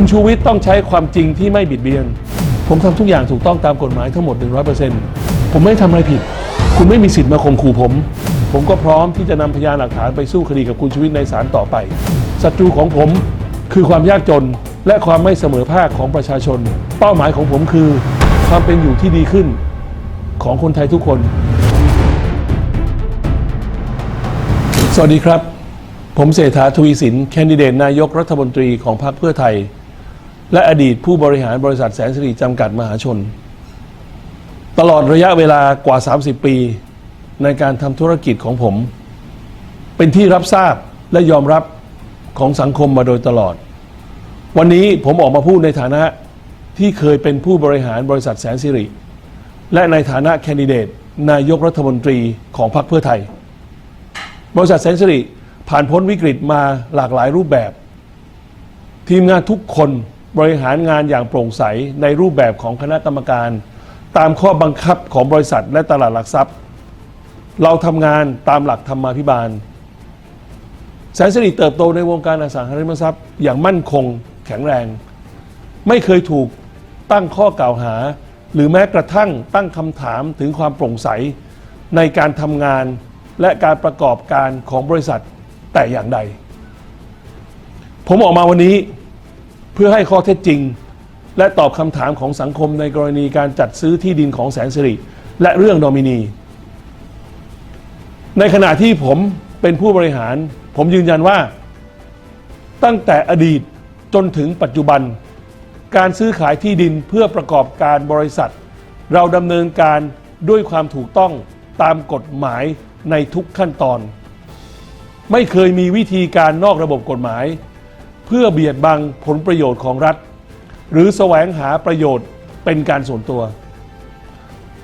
คุณชูวิทย์ต้องใช้ความจริงที่ไม่บิดเบียน ผมทำทุกอย่างถูกต้องตามกฎหมายทั้งหมด 100%ผมไม่ทำอะไรผิด คุณไม่มีสิทธิ์มาข่มขู่ผม ผมก็พร้อมที่จะนำพยานหลักฐานไปสู้คดีกับคุณชูวิทย์ในศาลต่อไปศัตรูของผมคือความยากจนและความไม่เสมอภาคของประชาชน เป้าหมายของผมคือ ความเป็นอยู่ที่ดีขึ้นของคนไทยทุกคน สวัสดีครับ ผมเศรษฐาทวีสิน แคนดิเดตนายกรัฐมนตรีของพรรคเพื่อไทย และอดีตผู้บริหารบริษัทแสนสิริจำกัดมหาชน ตลอดระยะเวลากว่า 30 ปี ในการทำธุรกิจของผม เป็นที่รับทราบและยอมรับของสังคมมาโดยตลอด วันนี้ผมออกมาพูดในฐานะที่เคยเป็นผู้บริหารบริษัทแสนสิริ และในฐานะแคนดิเดต นายกรัฐมนตรีของพรรคเพื่อไทย บริษัทแสนสิริผ่านพ้นวิกฤตมาหลากหลายรูปแบบ ทีมงานทุกคน บริหารงานอย่างโปร่งใสในรูปแบบของคณะกรรมการ ตามข้อบังคับของบริษัทและตลาดหลักทรัพย์ เราทำงานตามหลักธรรมาภิบาลแสนสิริเติบโตในวงการอสังหาริมทรัพย์ อย่างมั่นคงแข็งแรง ไม่เคยถูกตั้งข้อกล่าวหา หรือแม้กระทั่งตั้งคำถามถึงความโปร่งใส ในการทำงานและการประกอบการของบริษัทแต่อย่างใด ผมออกมาวันนี้ เพื่อให้ข้อเท็จจริง และตอบคำถามของสังคมในกรณีการจัดซื้อที่ดินของแสนสิริและเรื่องโดมินี ในขณะที่ผมเป็นผู้บริหาร ผมยืนยันว่า ตั้งแต่อดีตจนถึงปัจจุบัน การซื้อขายที่ดินเพื่อประกอบการบริษัท เราดำเนินการด้วยความถูกต้องตามกฎหมายในทุกขั้นตอน ไม่เคยมีวิธีการนอกระบบกฎหมาย เพื่อเบียดบังผลประโยชน์ของรัฐ หรือแสวงหาประโยชน์เป็นการส่วนตัว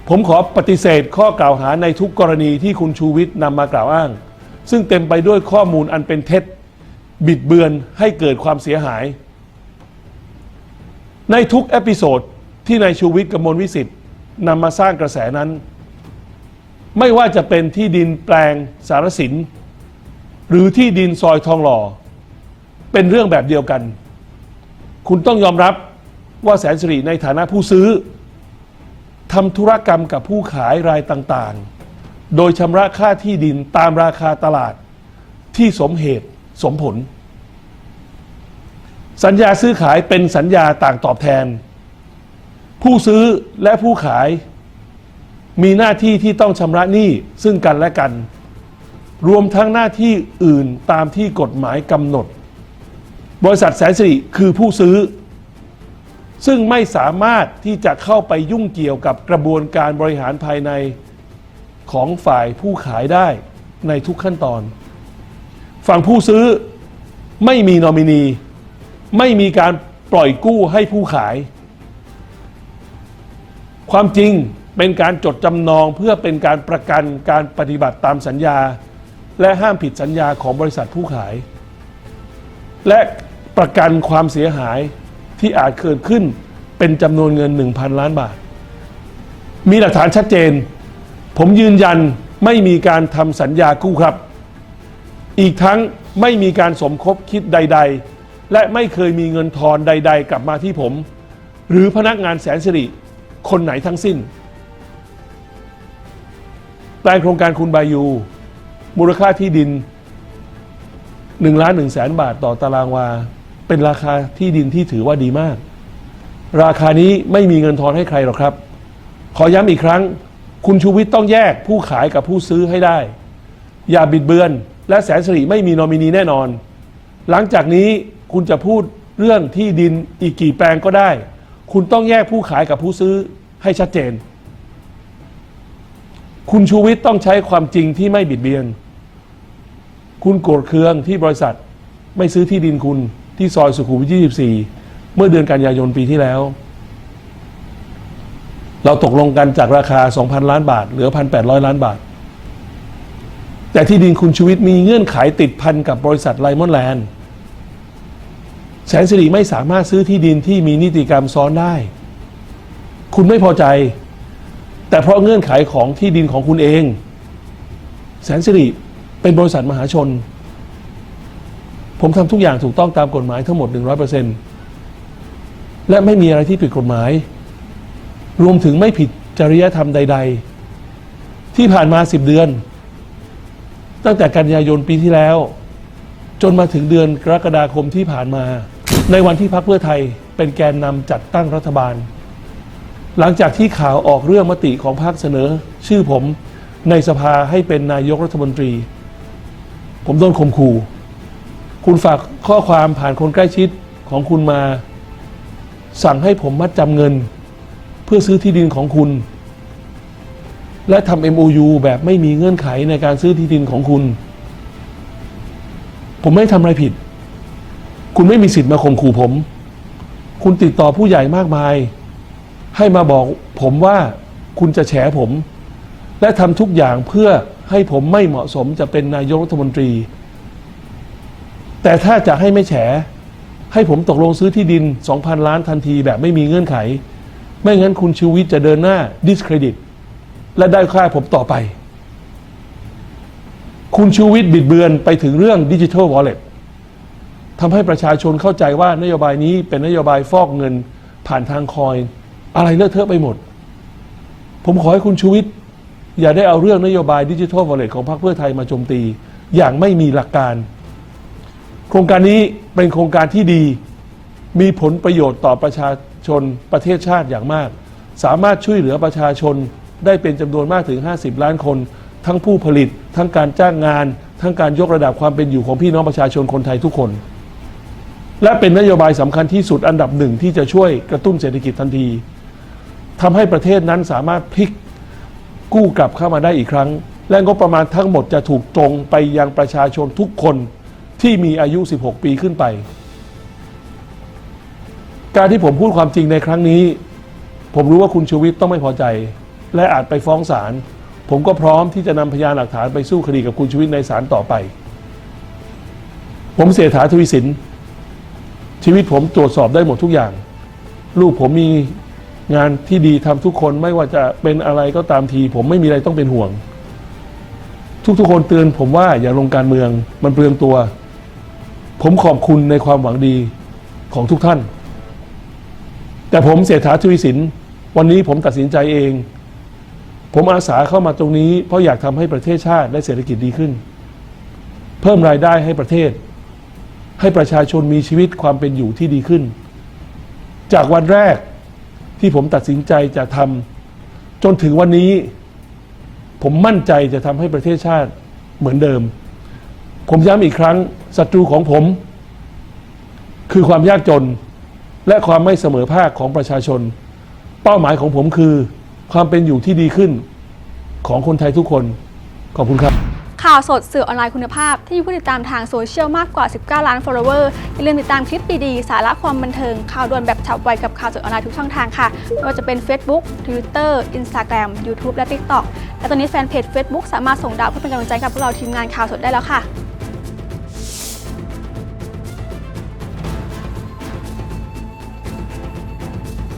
ผมขอปฏิเสธข้อกล่าวหาในทุกกรณีที่คุณชูวิทย์นำมากล่าวอ้าง ซึ่งเต็มไปด้วยข้อมูลอันเป็นเท็จ บิดเบือนให้เกิดความเสียหาย ในทุกเอพิโซดที่นายชูวิทย์กมลวิสิทธิ์นำมาสร้างกระแสนั้น ไม่ว่าจะเป็นที่ดินแปลงสารสิน หรือที่ดินซอยทองหล่อ เป็นเรื่องแบบเดียวกัน คุณต้องยอมรับว่าแสนสิริในฐานะผู้ซื้อทำธุรกรรมกับผู้ขายรายต่างๆ โดยชำระค่าที่ดินตามราคาตลาดที่สมเหตุสมผล สัญญาซื้อขายเป็นสัญญาต่างตอบแทน ผู้ซื้อและผู้ขาย มีหน้าที่ที่ต้องชำระหนี้ซึ่งกันและกัน รวมทั้งหน้าที่อื่นตามที่กฎหมายกำหนด บริษัทแสนสิริคือผู้ซื้อ ซึ่งไม่สามารถที่จะเข้าไปยุ่งเกี่ยวกับกระบวนการบริหารภายในของฝ่ายผู้ขายได้ในทุกขั้นตอน ฝั่งผู้ซื้อไม่มีนอมินี ไม่มีการปล่อยกู้ให้ผู้ขาย ความจริงเป็นการจดจำนองเพื่อเป็นการประกันการปฏิบัติตามสัญญา และห้ามผิดสัญญาของบริษัทผู้ขาย และ ประกันความเสียหายที่อาจเกิดขึ้นเป็นจำนวนเงิน 1,000 ล้านบาท มีหลักฐานชัดเจน ผมยืนยันไม่มีการทำสัญญากู้ครับ อีกทั้งไม่มีการสมคบคิดใด ๆ และไม่เคยมีเงินทอนใด ๆ กลับมาที่ผม หรือพนักงานแสนสิริคนไหนทั้งสิ้นแปลงโครงการคุณบายู มูลค่าที่ดิน1ล้าน1แสนบาทต่อตารางวา เป็นราคาที่ดินที่ถือว่าดีมาก ราคานี้ไม่มีเงินทอนให้ใครหรอกครับ ขอย้ำอีกครั้ง คุณชูวิทย์ต้องแยกผู้ขายกับผู้ซื้อให้ได้ อย่าบิดเบือน และแสนสิริไม่มีนอมินีแน่นอน หลังจากนี้คุณจะพูดเรื่องที่ดินอีกกี่แปลงก็ได้ คุณต้องแยกผู้ขายกับผู้ซื้อให้ชัดเจน คุณชูวิทย์ต้องใช้ความจริงที่ไม่บิดเบียน คุณโกรธเคืองที่บริษัทไม่ซื้อที่ดินคุณ ที่ซอยสุขุมวิท 24 เมื่อเดือนกันยายนปีที่แล้ว เราตกลงกันจากราคา 2,000 ล้านบาท เหลือ 1,800 ล้านบาท แต่ที่ดินคุณชูวิทย์มีเงื่อนไขติดพันกับบริษัทไลมอนแลนด์แสนสิริไม่สามารถซื้อที่ดินที่มีนิติกรรมซ้อนได้ คุณไม่พอใจ แต่เพราะเงื่อนไขของที่ดินของคุณเอง แสนสิริเป็นบริษัทมหาชน ผมทำทุกอย่างถูกต้องตามกฎหมายทั้งหมด 100%และไม่มีอะไรที่ผิดกฎหมาย รวมถึงไม่ผิดจริยธรรมใด ๆ ที่ผ่านมาสิบเดือน ตั้งแต่กันยายนปีที่แล้ว จนมาถึงเดือนกรกฎาคมที่ผ่านมา ในวันที่พรรคเพื่อไทยเป็นแกนนำจัดตั้งรัฐบาล หลังจากที่ข่าวออกเรื่องมติของพรรคเสนอ ชื่อผมในสภาให้เป็นนายกรัฐมนตรี ผมโดนข่มขู่ คุณฝากข้อความผ่านคนใกล้ชิดของคุณมา สั่งให้ผมมัดจำเงิน เพื่อซื้อที่ดินของคุณ และทำ MOU แบบไม่มีเงื่อนไขในการซื้อที่ดินของคุณ ผมไม่ทำอะไรผิด คุณไม่มีสิทธิ์มาข่มขู่ผม คุณติดต่อผู้ใหญ่มากมาย ให้มาบอกผมว่าคุณจะแฉผม และทำทุกอย่างเพื่อให้ผมไม่เหมาะสมจะเป็นนายกรัฐมนตรี แต่ถ้าจะให้ไม่แฉ ให้ผมตกลงซื้อที่ดิน 2,000 ล้านทันทีแบบไม่มีเงื่อนไข ไม่งั้นคุณชูวิทย์จะเดินหน้า discredit และได้ค่าผมต่อไป คุณชูวิทย์บิดเบือนไปถึงเรื่องดิจิทัลวอลเล็ตทำให้ประชาชนเข้าใจว่านโยบายนี้เป็นนโยบายฟอกเงินผ่านทางคอยน์อะไรเลอะเทอะไปหมด ผมขอให้คุณชูวิทย์อย่าได้เอาเรื่องนโยบายดิจิทัลวอลเล็ตของพรรคเพื่อไทยมาโจมตี อย่างไม่มีหลักการ ครงการนี้เป็นโครงการที่ดี มีผลประโยชน์ต่อประชาชนประเทศชาติอย่างมาก สามารถช่วยเหลือประชาชนได้เป็นจำนวนมากถึง 50 ล้านคน ทั้งผู้ผลิต ทั้งการจ้างงาน ทั้งการยกระดับความเป็นอยู่ของพี่น้องประชาชนคนไทยทุกคน และเป็นนโยบายสำคัญที่สุดอันดับหนึ่งที่จะช่วยกระตุ้นเศรษฐกิจทันทีทำให้ประเทศนั้นสามารถพลิกกู้กลับเข้ามาได้อีกครั้ง และงบประมาณทั้งหมดจะถูกตรงไปยังประชาชนทุกคน ที่มีอายุ 16 ปีขึ้นไป การที่ผมพูดความจริงในครั้งนี้ ผมรู้ว่าคุณชูวิทย์ต้องไม่พอใจ และอาจไปฟ้องศาลผมก็พร้อมที่จะนำพยานหลักฐานไปสู้คดีกับคุณชูวิทย์ในศาลต่อไป ผมเสียถาทวีสิน ชีวิตผมตรวจสอบได้หมดทุกอย่าง ลูกผมมีงานที่ดีทำทุกคนไม่ว่าจะเป็นอะไรก็ตามที ผมไม่มีอะไรต้องเป็นห่วง ทุกๆคนเตือนผมว่าอย่าลงการเมืองมันเปลืองตัว ผมขอบคุณในความหวังดีของทุกท่าน แต่ผมเสียถาทวีสิน วันนี้ผมตัดสินใจเอง ผมอาสาเข้ามาตรงนี้ เพราะอยากทำให้ประเทศชาติและเศรษฐกิจดีขึ้น เพิ่มรายได้ให้ประเทศ ให้ประชาชนมีชีวิตความเป็นอยู่ที่ดีขึ้น จากวันแรกที่ผมตัดสินใจจะทำจนถึงวันนี้ ผมมั่นใจจะทำให้ประเทศชาติเหมือนเดิม ผมย้ำอีกครั้งศัตรูของผม คือความยากจน และความไม่เสมอภาคของประชาชน เป้าหมายของผมคือความเป็นอยู่ที่ดีขึ้นของคนไทยทุกคน ขอบคุณครับ ข่าวสดสื่อออนไลน์คุณภาพ ที่มีผู้ติดตามทางโซเชียลมากกว่า 19 ล้าน follower อย่าลืมติดตามคลิปดีๆ สาระความบันเทิง ข่าวด่วนแบบฉับไวกับข่าวสดออนไลน์ทุกช่องทางค่ะไม่ว่าจะเป็น Facebook Twitter Instagram YouTube และ TikTok และตอนนี้แฟนเพจ Facebook สามารถส่งดาวเพื่อเป็นกำลังใจกับพวกเราทีมงานข่าวสดได้แล้วค่ะ